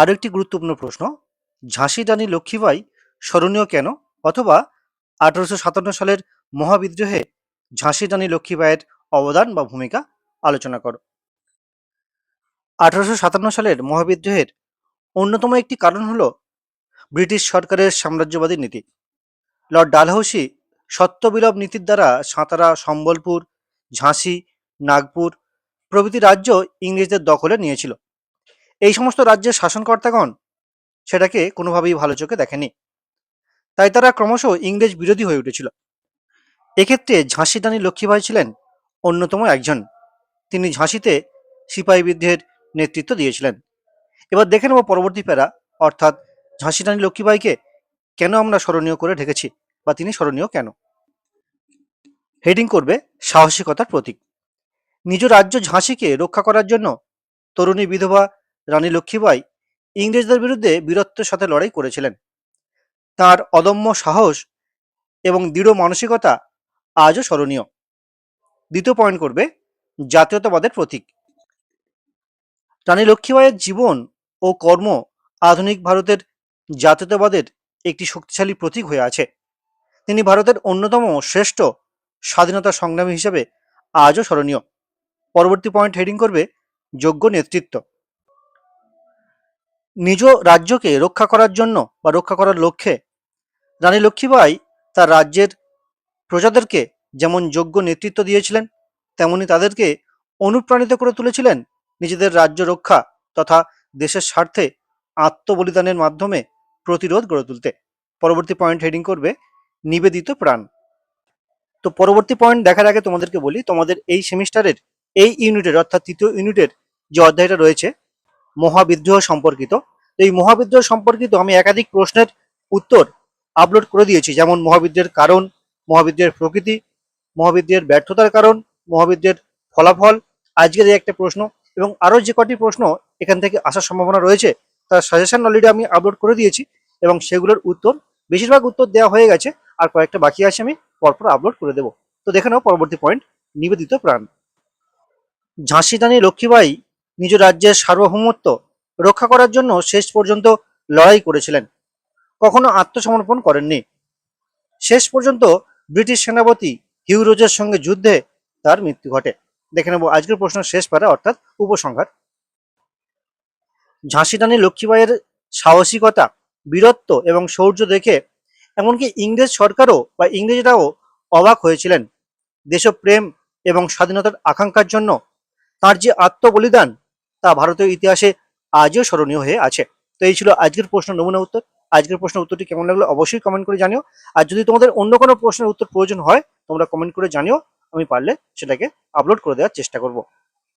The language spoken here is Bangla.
আরও একটি গুরুত্বপূর্ণ প্রশ্ন, ঝাঁসি, রানী লক্ষ্মীবাই স্মরণীয় কেন? অথবা আঠারোশো সাতান্ন সালের মহাবিদ্রোহে ঝাঁসি, রানী লক্ষ্মীবাইয়ের অবদান বা ভূমিকা আলোচনা করো। আঠারোশো সাতান্ন সালের মহাবিদ্রোহের অন্যতম একটি কারণ হল ব্রিটিশ সরকারের সাম্রাজ্যবাদী নীতি। লর্ড ডালহৌসি সত্যবিলোপ নীতির দ্বারা সাঁতারা, সম্বলপুর, ঝাঁসি, নাগপুর প্রভৃতি রাজ্য ইংরেজদের দখলে নিয়েছিল। এই সমস্ত রাজ্যের শাসনকর্তাগণ সেটাকে কোনোভাবেই ভালো চোখে দেখেনি। তাই তারা ক্রমশ ইংরেজ বিরোধী হয়ে উঠেছিল। এক্ষেত্রে ঝাঁসি রানী লক্ষ্মীবাই ছিলেন অন্যতম একজন। তিনি ঝাঁসিতে সিপাহী বিদ্রোহের নেতৃত্ব দিয়েছিলেন। এবার দেখে নেব পরবর্তী প্যারা, অর্থাৎ ঝাঁসি রানী লক্ষ্মীবাইকে কেন আমরা স্মরণীয় করে ঢেকেছি বা তিনি স্মরণীয় কেন? হেডিং করবে সাহসিকতার প্রতীক। নিজ রাজ্য ঝাঁসিকে রক্ষা করার জন্য তরুণী বিধবা রানী লক্ষ্মীবাই ইংরেজদের বিরুদ্ধে বীরত্বের সাথে লড়াই করেছিলেন। তার অদম্য সাহস এবং দৃঢ় মানসিকতা আজও স্মরণীয়। দ্বিতীয় পয়েন্ট করবে, জাতীয়তাবাদের প্রতীক। রানী লক্ষ্মীবাইয়ের জীবন ও কর্ম আধুনিক ভারতের জাতীয়তাবাদের একটি শক্তিশালী প্রতীক হয়ে আছে। তিনি ভারতের অন্যতম শ্রেষ্ঠ স্বাধীনতা সংগ্রামী হিসেবে আজও স্মরণীয়। পরবর্তী পয়েন্ট হেডিং করবে, যোগ্য নেতৃত্ব। নিজ রাজ্যকে রক্ষা করার জন্য বা রক্ষা করার লক্ষ্যে। রানী লক্ষ্মীবাই তার রাজ্যের প্রজাদেরকে যেমন যোগ্য নেতৃত্ব দিয়েছিলেন, তেমনি তাদেরকে অনুপ্রাণিত করে তুলেছিলেন নিজেদের রাজ্য রক্ষা তথা দেশের স্বার্থে আত্মবলিদানের মাধ্যমে প্রতিরোধ গড়ে তুলতে। পরবর্তী পয়েন্ট হেডিং করবে, নিবেদিত প্রাণ। তো পরবর্তী পয়েন্ট দেখার আগে তোমাদেরকে বলি, তোমাদের এই সেমিস্টারের এই ইউনিটের অর্থাৎ তৃতীয় ইউনিটের যে অধ্যায়টা রয়েছে মহাবিদ্রোহ সম্পর্কিত। তো এই মহাবিদ্রোহ সম্পর্কিত আমি একাধিক প্রশ্নের উত্তর আপলোড করে দিয়েছি। যেমন মহাবিদ্রের কারণ মহাবিদ্রের প্রকৃতি মহাবিদ্রের ব্যর্থতার কারণ মহাবিদ্রের ফলাফল, আজকের এই একটা প্রশ্ন এবং আরও যে কটি প্রশ্ন এখান থেকে আসার সম্ভাবনা রয়েছে, তার সাজেশন অলরেডি আমি আপলোড করে দিয়েছি এবং সেগুলোর উত্তর, বেশিরভাগ উত্তর দেওয়া হয়ে গেছে আর কয়েকটা বাকি আছে আমি পরপর আপলোড করে দেবো। তো দেখে নাও পরবর্তী পয়েন্ট নিবেদিত প্রাণ। ঝাঁসি রানী লক্ষ্মীবাই নিজ রাজ্যের সার্বভৌমত্ব রক্ষা করার জন্য শেষ পর্যন্ত লড়াই করেছিলেন। কখনো আত্মসমর্পণ করেননি। শেষ পর্যন্ত ব্রিটিশ সেনাপতি হিউ রোজের সঙ্গে যুদ্ধে তার মৃত্যু ঘটে। দেখে নেব আজকের প্রশ্ন শেষ পারা অর্থাৎ উপসংহার। ঝাঁসি রানী লক্ষ্মীবাইয়ের সাহসিকতা, বীরত্ব এবং শৌর্য দেখে এমনকি ইংরেজ সরকারও বা ইংরেজরাও অবাক হয়েছিলেন। দেশপ্রেম এবং স্বাধীনতার আকাঙ্ক্ষার জন্য তার যে আত্মবলিদান তা ভারতীয় ইতিহাসে আজও স্মরণীয় হয়ে আছে। তো এই ছিল আজকের প্রশ্ন নমুনা উত্তর। আজকের প্রশ্নের উত্তরটি কেমন লাগল অবশ্যই কমেন্ট করে জানিও। আর যদি তোমাদের অন্য কোনো প্রশ্নের উত্তর প্রয়োজন হয়, তোমরা কমেন্ট করে জানিও। আমি পারলে সেটাকে আপলোড করে দেওয়ার চেষ্টা করব।